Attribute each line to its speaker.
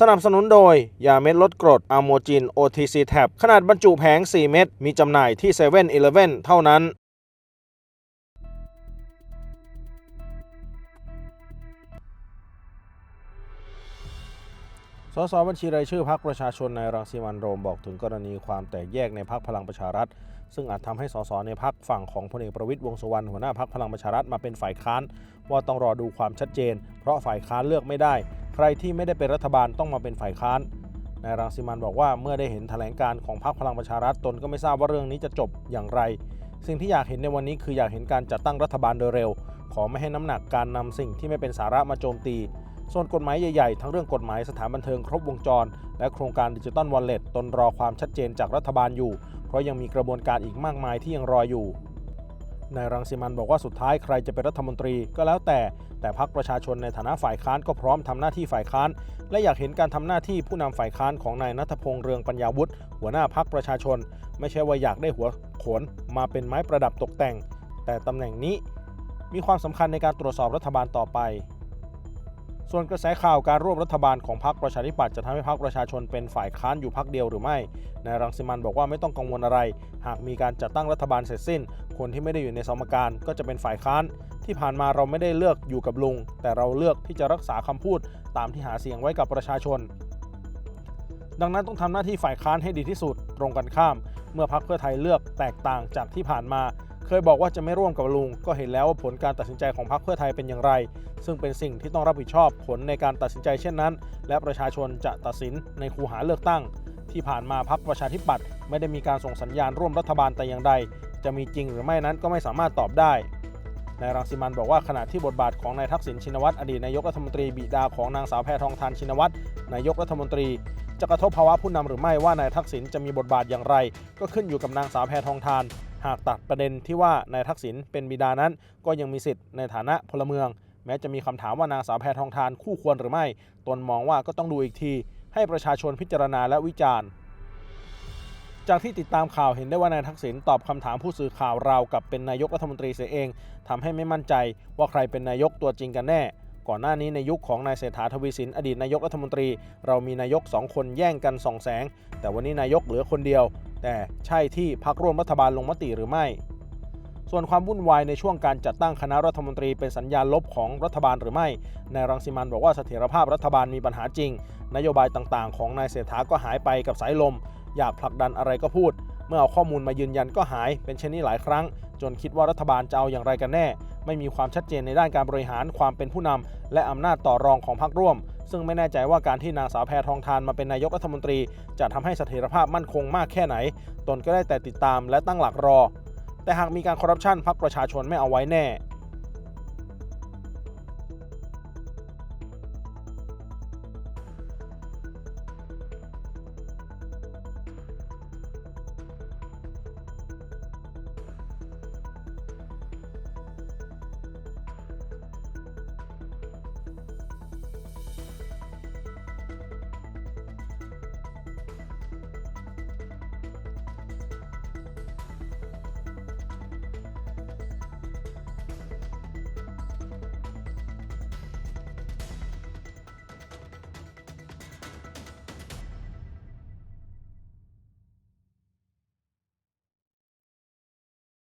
Speaker 1: สนับสนุนโดย ยาเม็ดลดกรดอะโมจิน OTC Tab ขนาดบรรจุแผง 4 เม็ด มีจำหน่ายที่7 e เ e ่ e อเท่านั้น สสบัญชีรายชื่อพักประชาชนในรังสีมันโรมบอกถึงกรณีความแตกแยกในพักพลังประชารัฐ ซึ่งอาจทำให้สสในพักฝั่งของพลเอกประวิตยวงสุวรรณหัวหน้าพักพลังประชารัฐมาเป็นฝ่ายค้าน ว่าต้องรอดูความชัดเจน เพราะฝ่ายค้านเลือกไม่ได้ ใครที่ไม่ได้เป็นรัฐบาลต้องมาเป็นฝ่ายค้านนายรังสิมันบอกว่าเมื่อได้เห็นแถลงการของพรรคพลังประชารัฐตนก็ไม่ทราบว่าเรื่องนี้จะจบอย่างไร สิ่งที่อยากเห็นในวันนี้คืออยากเห็นการจัดตั้งรัฐบาลโดยเร็ว ขอไม่ให้น้ำหนักการนำสิ่งที่ไม่เป็นสาระมาโจมตีส่วนกฎหมายใหญ่ๆ ทั้งเรื่องกฎหมายสถานบันเทิงครบวงจร และโครงการดิจิตอลวอลเล็ตตนรอความชัดเจนจากรัฐบาลอยู่ เพราะยังมีกระบวนการอีกมากมายที่ยังรออยู่ นายรังสิมันบอกว่าสุดท้ายใครจะเป็นรัฐมนตรีก็แล้วแต่ แต่พักประชาชนในฐานะฝ่ายค้านก็พร้อมทำหน้าที่ฝ่ายค้าน และอยากเห็นการทำหน้าที่ผู้นำฝ่ายค้านของนายนัทพงษ์เรืองปัญญาวุฒิหัวหน้าพักประชาชน ไม่ใช่ว่าอยากได้หัวโขนมาเป็นไม้ประดับตกแต่ง แต่ตำแหน่งนี้ มีความสำคัญในการตรวจสอบรัฐบาลต่อไป ส่วนกระแสข่าวการร่วมรัฐบาลของพรรคประชาธิปัตย์จะทำให้พรรคประชาชนเป็นฝ่ายค้านอยู่พรรคเดียวหรือไม่ นายรังสิมันบอกว่าไม่ต้องกังวลอะไร หากมีการจัดตั้งรัฐบาลเสร็จสิ้น คนที่ไม่ได้อยู่ในสมการก็จะเป็นฝ่ายค้าน ที่ผ่านมาเราไม่ได้เลือกอยู่กับลุง แต่เราเลือกที่จะรักษาคำพูด ตามที่หาเสียงไว้กับประชาชน ดังนั้นต้องทำหน้าที่ฝ่ายค้านให้ดีที่สุด ตรงกันข้าม เมื่อพรรคเพื่อไทยเลือกแตกต่างจากที่ผ่านมา เคยบอกว่าจะไม่ร่วมกับลุง ก็เห็นแล้วว่าผลการตัดสินใจของพรรคเพื่อไทยเป็นอย่างไร ซึ่งเป็นสิ่งที่ต้องรับผิดชอบผลในการตัดสินใจเช่นนั้น และประชาชนจะตัดสินในคูหาเลือกตั้ง ที่ผ่านมาพรรคประชาธิปัตย์ไม่ได้มีการส่งสัญญาณร่วมรัฐบาลแต่อย่างใด จะมีจริงหรือไม่นั้นก็ไม่สามารถตอบได้นายรังสิมันบอกว่าขณะที่บทบาทของนายทักษิณชินวัตรอดีตนายกรัฐมนตรีบิดาของนางสาวแพทองทานชินวัตรนายกรัฐมนตรี จะกระทบภาวะผู้นำหรือไม่ว่านายทักษิณจะมีบทบาทอย่างไร ก็ขึ้นอยู่กับนางสาวแพทองทาน หากตัดประเด็นที่ว่านายทักษิณเป็นบิดานั้น ก็ยังมีสิทธิ์ในฐานะพลเมือง แม้จะมีคำถามว่านางสาวแพทองทานคู่ควรหรือไม่ ตนมองว่าก็ต้องดูอีกที ให้ประชาชนพิจารณาและวิจารณ์ จากที่ติดตามข่าวเห็นได้ว่านายทักษิณตอบคำถามผู้สื่อข่าวราวกับเป็นนายกรัฐมนตรีเสียเองทำให้ไม่มั่นใจว่าใครเป็นนายกตัวจริงกันแน่ก่อนหน้านี้ในยุคของนายเศรษฐาทวีสินอดีตนายกรัฐมนตรี เรามีนายกสองคนแย่งกันส่องแสง แต่วันนี้นายกเหลือคนเดียว แต่ใช่ที่พักร่วมรัฐบาลลงมติหรือไม่ ส่วนความวุ่นวายในช่วงการจัดตั้งคณะรัฐมนตรีเป็นสัญญาณลบของรัฐบาลหรือไม่นายรังสิมันบอกว่าเสถียรภาพรัฐบาลมีปัญหาจริง นโยบายต่างๆ ของนายเศรษฐาก็หายไปกับสายลม อยากผลักดันอะไรก็พูด เมื่อเอาข้อมูลมายืนยันก็หาย เป็นเช่นนี้หลายครั้ง จนคิดว่ารัฐบาลจะเอาอย่างไรกันแน่ ไม่มีความชัดเจนในด้านการบริหารความเป็นผู้นำและอำนาจต่อรองของพรรคร่วม ซึ่งไม่แน่ใจว่าการที่นางสาวแพทองทานมาเป็นนายกรัฐมนตรี จะทำให้เสถียรภาพมั่นคงมากแค่ไหน ตนก็ได้แต่ติดตามและตั้งหลักรอ แต่หากมีการคอร์รัปชันพรรคประชาชนไม่เอาไว้แน่